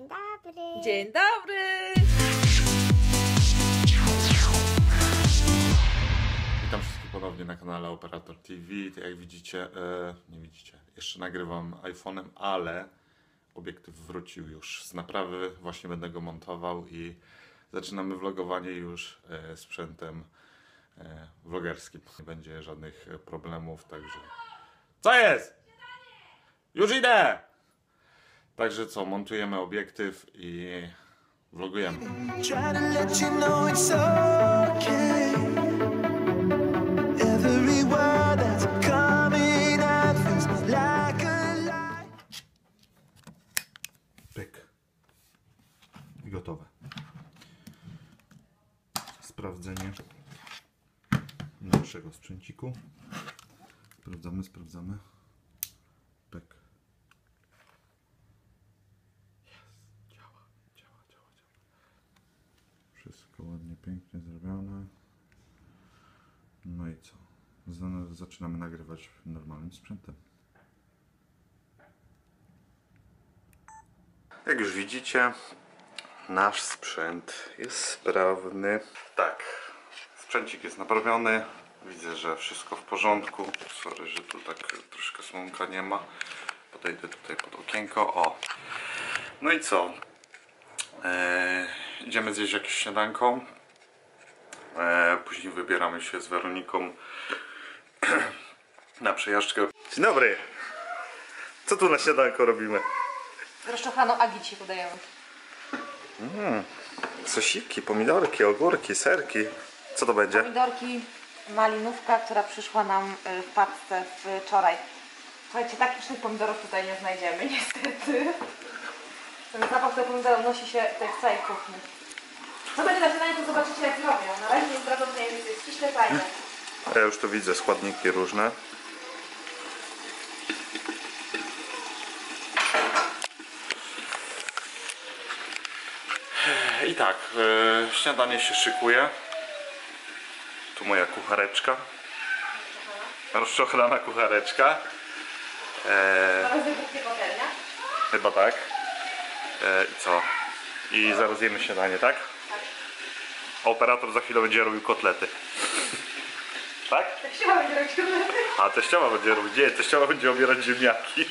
Dzień dobry. Dzień dobry! Witam wszystkich ponownie na kanale Operator TV. Tak jak widzicie, e, nie widzicie, jeszcze nagrywam iPhone'em, ale obiektyw wrócił już z naprawy. Właśnie będę go montował i zaczynamy vlogowanie już e, sprzętem e, vlogerskim. Nie będzie żadnych problemów, także. Co jest? Już idę! Także co, montujemy obiektyw i vlogujemy. Pyk. I gotowe. Sprawdzenie naszego sprzęciku. Sprawdzamy, sprawdzamy. Pyk. Jest. Działa, działa, działa, działa. Wszystko ładnie, pięknie zrobione. No i co? Zna- Zaczynamy nagrywać normalnym sprzętem. Jak już widzicie, nasz sprzęt jest sprawny. Tak, sprzęcik jest naprawiony. Widzę, że wszystko w porządku. Sorry, że tu tak troszkę słonka nie ma. Podejdę tutaj pod okienko. O. No i co? Eee, idziemy zjeść jakieś śniadanko. Eee, później wybieramy się z Weroniką na przejażdżkę. Dzień dobry. Co tu na śniadanko robimy? Rozczochaną Agi dzisiaj podajemy. Sosiki, pomidorki, ogórki, serki. Co to będzie? Pomidorki, malinówka, która przyszła nam y, w paczce wczoraj. Słuchajcie, takich pysznych pomidorów tutaj nie znajdziemy, niestety. Ten zapach tego pomidoru unosi się tutaj w całej kuchni. Co będzie na śniadanie, to zobaczycie jak robią. Na razie nie zdradzą tajemnicy, jest ściśle tajne. Ja już tu widzę składniki różne. I tak, e, śniadanie się szykuje. Tu moja kuchareczka. Rozczochrana kuchareczka. E, patelnia. chyba tak. E, I co? I zaraz jemy śniadanie, tak? Operator za chwilę będzie robił kotlety. Tak? Ma będzie robić A teściowa będzie robić, nie, teściowa będzie obierać ziemniaki.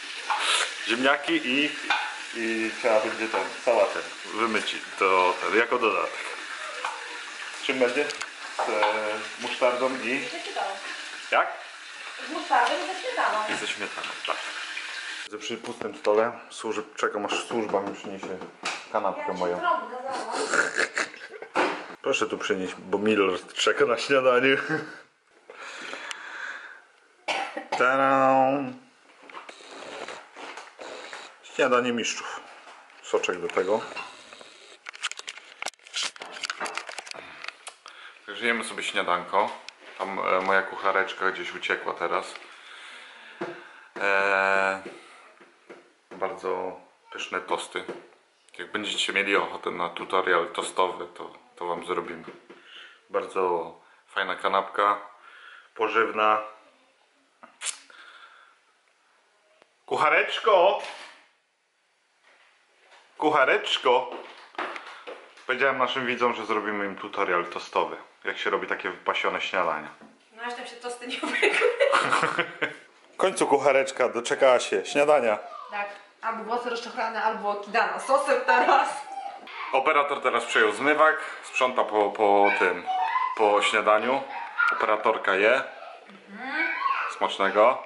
ziemniaki i, i trzeba będzie ten, sałatę wymyci, to jako dodatek. Czym będzie? Z e, musztardą i... Jak? Z musztardą i ze śmietaną. I ze śmietaną, tak. Przy pustym stole, służy, czekam aż służba mi przyniesie kanapkę moją. Proszę tu przynieść, bo Miller czeka na śniadanie. Tadam. Śniadanie mistrzów. Soczek do tego. Także jemy sobie śniadanko. Tam e, moja kuchareczka gdzieś uciekła teraz. E, bardzo pyszne tosty. Jak będziecie mieli ochotę na tutorial tostowy, to, to Wam zrobimy. Bardzo fajna kanapka, pożywna. Kuchareczko! Kuchareczko! Powiedziałem naszym widzom, że zrobimy im tutorial tostowy. Jak się robi takie wypasione śniadania. No aż tam się tosty nie ubiegły. W końcu kuchareczka doczekała się śniadania. Tak, albo włosy rozczochrane, albo kidana sosem teraz. Operator teraz przejął zmywak, sprząta po, po tym, po śniadaniu. Operatorka je. Smacznego.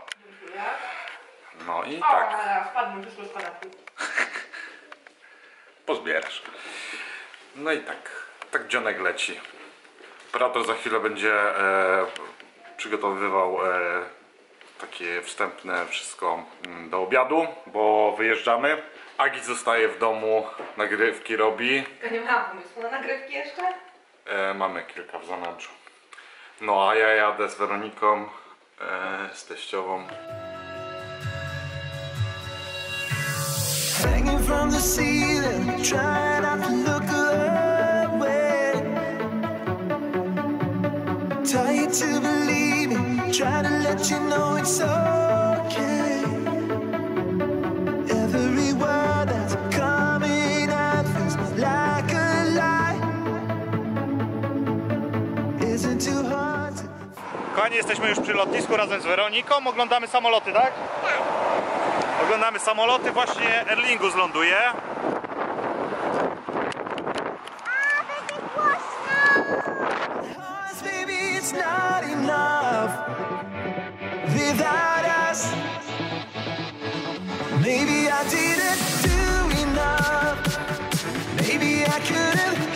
No i tak, z pozbierasz. No i tak, tak dzionek leci. Operator za chwilę będzie e, przygotowywał e, takie wstępne wszystko mm, do obiadu, bo wyjeżdżamy. Agi zostaje w domu, nagrywki robi. Ja nie miałam pomysłu na nagrywki jeszcze. E, mamy kilka w zanadrzu. No a ja jadę z Weroniką, e, z teściową. Hanging from the ceiling, trying not to look away. Tired to believe me, try to let you know it's okay. Kochani, jesteśmy już przy lotnisku razem z Weroniką. Oglądamy samoloty, tak? Tak. Oglądamy samoloty, właśnie Erlingus ląduje. Maybe I didn't do enough. Maybe I could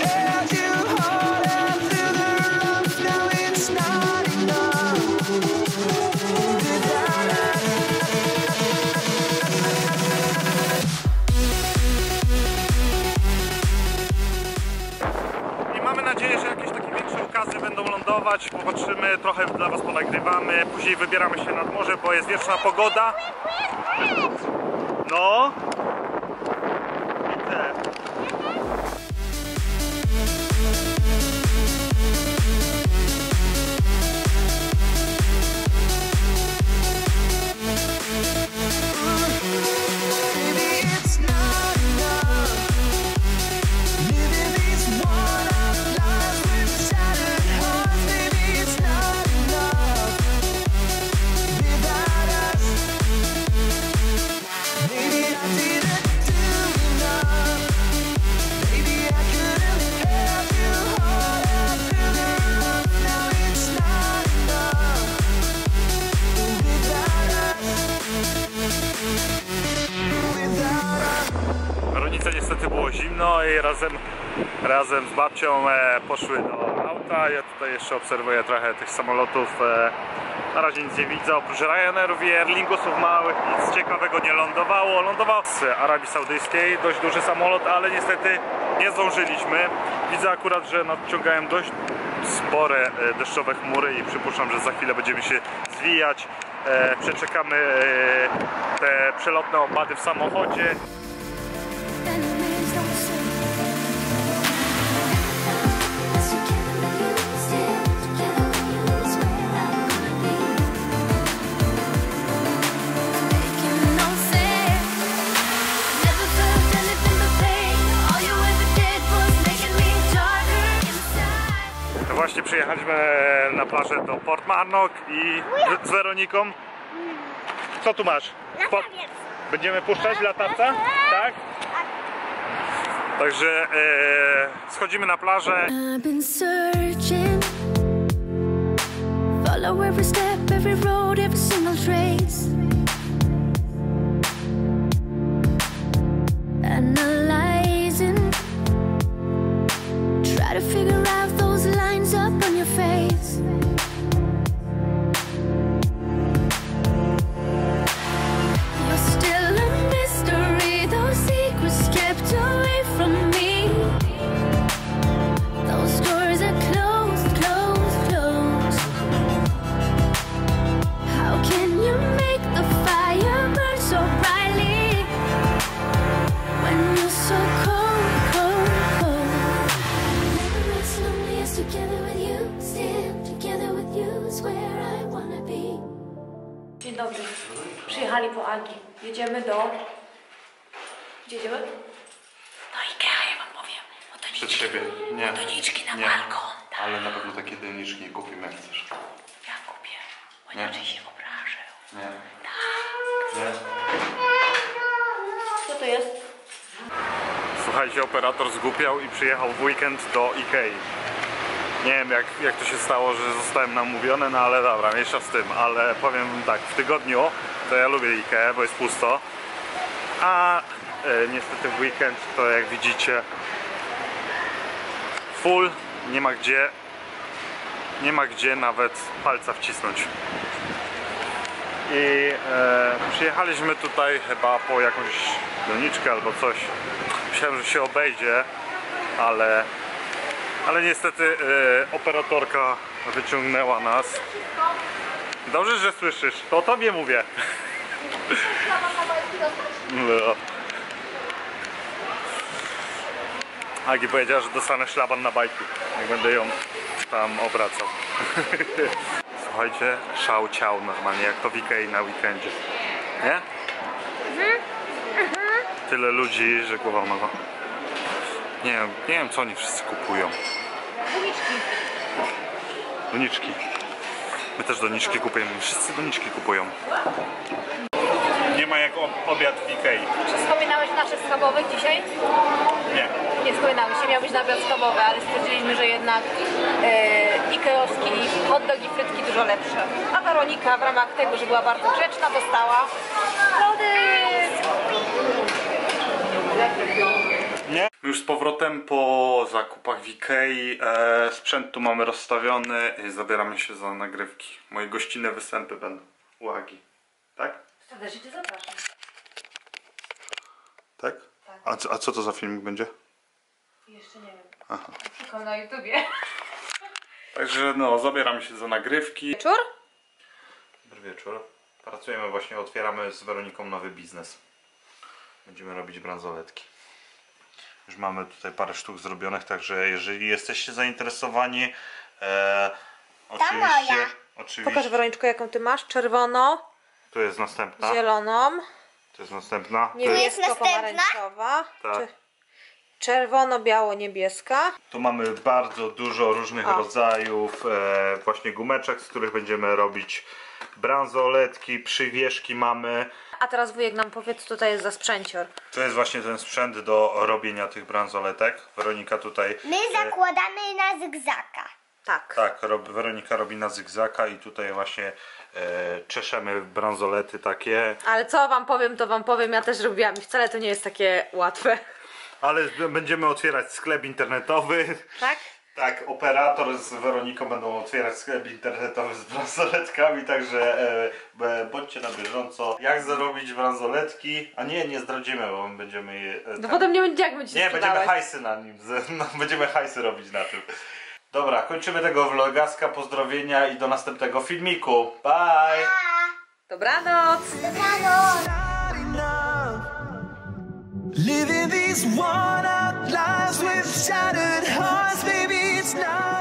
nadzieję, że jakieś takie większe ukazy będą lądować. Popatrzymy, trochę dla Was ponagrywamy. Później wybieramy się nad morze, bo jest wieczna pogoda. No. Zimno i razem, razem z babcią e, poszły do auta. Ja tutaj jeszcze obserwuję trochę tych samolotów. E, na razie nic nie widzę. Oprócz Ryanerów i Airlingusów małych nic ciekawego nie lądowało. Lądował z Arabii Saudyjskiej dość duży samolot, ale niestety nie zdążyliśmy. Widzę akurat, że nadciągają dość spore e, deszczowe chmury i przypuszczam, że za chwilę będziemy się zwijać. Przeczekamy te przelotne opady w samochodzie. Na plażę do Port Marnock i z, z Weroniką. Co tu masz? Po- Będziemy puszczać latawca? Tak? Także e, schodzimy na plażę. Jedziemy do... Gdzie jedziemy? Do Ikea, ja wam powiem. Przed siebie. Nie. Doniczki na Nie. balkon. Tak, Ale na pewno takie doniczki kupimy jak chcesz. ja kupię. Bo Nie. inaczej się obrażę. Nie. Tak. Nie. Co to jest? Słuchajcie, operator zgłupiał i przyjechał w weekend do Ikei. Nie wiem jak, jak to się stało, że zostałem namówiony, no ale dobra, mniejsza z tym, ale powiem tak, w tygodniu to ja lubię Ikea, bo jest pusto, a e, niestety w weekend to jak widzicie full, nie ma gdzie, nie ma gdzie nawet palca wcisnąć. I e, przyjechaliśmy tutaj chyba po jakąś doniczkę albo coś. Myślałem, że się obejdzie, ale, ale niestety e, operatorka wyciągnęła nas. Dobrze, że słyszysz, to tobie mówię. No. Agi powiedziała, że dostanę szlaban na bajki, jak będę ją tam obracał. Słuchajcie, szał ciał normalnie, jak to w Ikei na weekendzie. Nie? Tyle ludzi, że głowa mowa. Nie wiem, nie wiem co oni wszyscy kupują. Doniczki. Doniczki. My też doniczki kupujemy. Wszyscy doniczki kupują. Nie ma jak o- obiad w Ikei. Czy wspominałeś naszych schabowych dzisiaj? Nie. Nie wspominałeś, miał być na obiad schabowy, ale stwierdziliśmy, że jednak e, Ikeowski hot dog i frytki dużo lepsze. A Weronika w ramach tego, że była bardzo grzeczna, dostała lody. My już z powrotem po zakupach w Ikei. E, sprzęt tu mamy rozstawiony i zabieramy się za nagrywki. Moje gościnne występy będą. Uwagi. Tak? Serdecznie Cię zapraszam. Tak? A, co- a co to za filmik będzie? Jeszcze nie wiem. Szukam na YouTubie. Także no, zabieramy się za nagrywki. Wieczór? Dobry wieczór. Pracujemy właśnie, otwieramy z Weroniką nowy biznes. Będziemy robić bransoletki. Już mamy tutaj parę sztuk zrobionych, także jeżeli jesteście zainteresowani, e, oczywiście, moja. oczywiście, Pokaż Weroniczko, jaką Ty masz. Czerwono, tu jest następna, zieloną, to jest następna, to, jest niebiesko-pomarańczowa. Tak. Czy- Czerwono-biało-niebieska. tu mamy bardzo dużo różnych O. rodzajów e, właśnie gumeczek, z których będziemy robić bransoletki, przywieszki mamy. A teraz wujek nam powie, co tutaj jest za sprzęcior. To jest właśnie ten sprzęt do robienia tych bransoletek. Weronika tutaj My zakładamy na zygzaka. Tak. Tak, rob, Weronika robi na zygzaka i tutaj właśnie e, czeszemy bransolety takie. Ale co wam powiem, to wam powiem, ja też robiłam i wcale to nie jest takie łatwe. Ale będziemy otwierać sklep internetowy. Tak? Tak, operator z Weroniką będą otwierać sklep internetowy z bransoletkami, także e, b- bądźcie na bieżąco. Jak zarobić bransoletki? A nie, nie zdradzimy, bo my będziemy je... E, No potem nie będzie jak będzie Nie, będziemy hajsy na nim, z- no, będziemy hajsy robić na tym. Dobra, kończymy tego vlogaska, pozdrowienia i do następnego filmiku. Bye! Dobranoc! Dobranoc. Living these one Not.